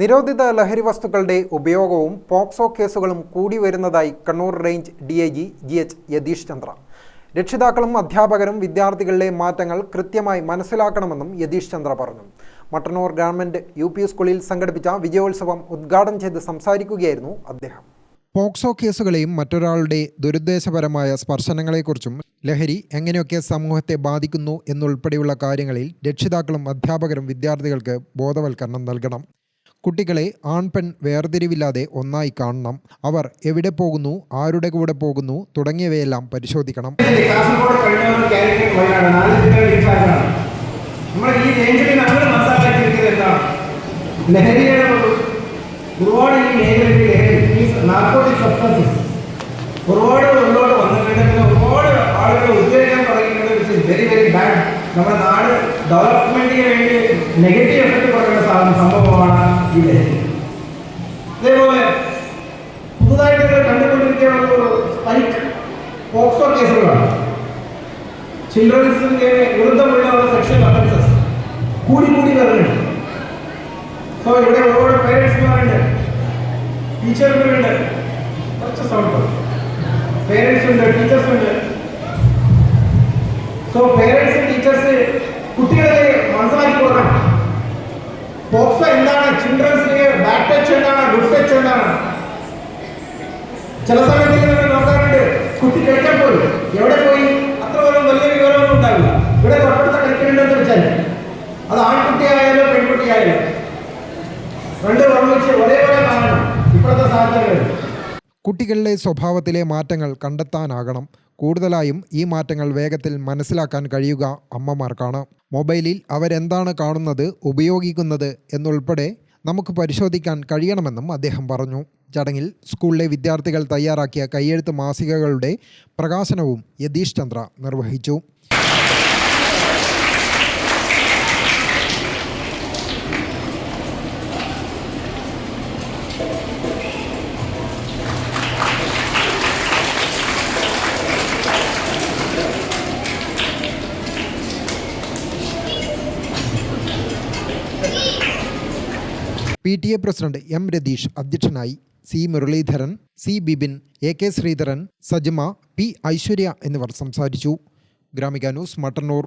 നിരോധിത ലഹരി വസ്തുക്കളുടെ ഉപയോഗവും പോക്സോ കേസുകളും കൂടി വരുന്നതായി Kannur range D I G G H Yathish Chandra. രക്ഷിതാക്കളും അധ്യാപകരും വിദ്യാർത്ഥികളിലെ മാറ്റങ്ങൾ കൃത്യമായി മനസ്സിലാക്കണമെന്നും യതീഷ് ചന്ദ്ര പറഞ്ഞു. മട്ടന്നൂർ ഗവൺമെന്റ് യു പി സ്കൂളിൽ സംഘടിപ്പിച്ച വിജയോത്സവം ഉദ്ഘാടനം ചെയ്ത് സംസാരിക്കുകയായിരുന്നു അദ്ദേഹം. പോക്സോ കേസുകളെയും മറ്റൊരാളുടെ ദുരുദ്ദേശപരമായ സ്പർശനങ്ങളെക്കുറിച്ചും ലഹരി എങ്ങനെയൊക്കെ സമൂഹത്തെ ബാധിക്കുന്നു എന്നുൾപ്പെടെയുള്ള കാര്യങ്ങളിൽ രക്ഷിതാക്കളും അധ്യാപകരും വിദ്യാർത്ഥികൾക്ക് ബോധവൽക്കരണം നൽകണം. കുട്ടികളെ ആൺ പെൺ വേർതിരിവില്ലാതെ ഒന്നായി കാണണം. അവർ എവിടെ പോകുന്നു ആരുടെ കൂടെ പോകുന്നു തുടങ്ങിയവയെല്ലാം പരിശോധിക്കണം. ഒരുപാട് ഈ മേഖലയിൽ നാർക്കോട്ടിക് സബ്സ്റ്റൻസസ് ഒരുപാട് നമ്മുടെ നാട് ഡെവലപ്മെന്റിന് വേണ്ടി നെഗറ്റീവ് എഫക്ട് പറയുന്ന സാധനം സംഭവമാണ് ഈ ലഹരി അതേപോലെ പുതുതായിട്ട് നിങ്ങൾ കണ്ടുകൊണ്ടിരിക്കുന്ന ഒരു സ്പൈക്ക് പോക്സോ കേസുകളാണ് ചിൽഡ്രൻസിന്റെ വിരുദ്ധമുള്ള സെക്ഷൽ അഫൻസസ് കൂടി കൂടി വരുന്നുണ്ട് സോ ഇവിടെ ഒരുപാട് പേരൻസ്മാരുണ്ട് ടീച്ചർമാരുണ്ട് കുറച്ച് സൗണ്ട് പേരൻസ് ഉണ്ട് ടീച്ചേഴ്സ് ഉണ്ട് സോ പേരൻസ് ടീച്ചേഴ്സ് കുട്ടികളെ മനസ്സിലാക്കി കൊടുക്കണം പോക്സോ എന്താണ്? ചിൽഡ്രൻസിന് ബാക്ക് ടച്ച് എന്താണ്? ഗുഡ് ടച്ച് എന്താണ്? ചില സമയത്ത് നിങ്ങൾ നോക്കാറുണ്ട്. കുട്ടി കളിക്കാൻ എവിടെ പോയി? അത്ര പോലും വലിയ വിവരമൊന്നും ഉണ്ടാവില്ല. ഇവിടെ തൊട്ടടുത്ത കളിക്കുന്നുണ്ടെന്ന് വെച്ചാൽ അത് ആൺകുട്ടിയായാലും പെൺകുട്ടിയായാലും രണ്ട് ഓർമ്മിച്ച് ഒരേപോലെ കാണണം ഇപ്പോഴത്തെ സാഹചര്യങ്ങൾ കുട്ടികളിലെ സ്വഭാവത്തിലെ മാറ്റങ്ങൾ കണ്ടെത്താനാകണം. കൂടുതലായും ഈ മാറ്റങ്ങൾ വേഗത്തിൽ മനസ്സിലാക്കാൻ കഴിയുക അമ്മമാർക്കാണ്. മൊബൈലിൽ അവരെന്താണ് കാണുന്നത് ഉപയോഗിക്കുന്നത് എന്നുൾപ്പെടെ നമുക്ക് പരിശോധിക്കാൻ കഴിയണമെന്നും അദ്ദേഹം പറഞ്ഞു. ചടങ്ങിൽ സ്കൂളിലെ വിദ്യാർത്ഥികൾ തയ്യാറാക്കിയ കയ്യെഴുത്ത് മാസികകളുടെ പ്രകാശനവും യതീഷ് ചന്ദ്ര നിർവഹിച്ചു. P T A president M Ratheesh അധ്യക്ഷനായി C Muraleedharan C Bibin A K Sreedharan Sajma P Aishwarya എന്നിവർ സംസാരിച്ചു. ഗ്രാമിക ന്യൂസ് മട്ടന്നൂർ.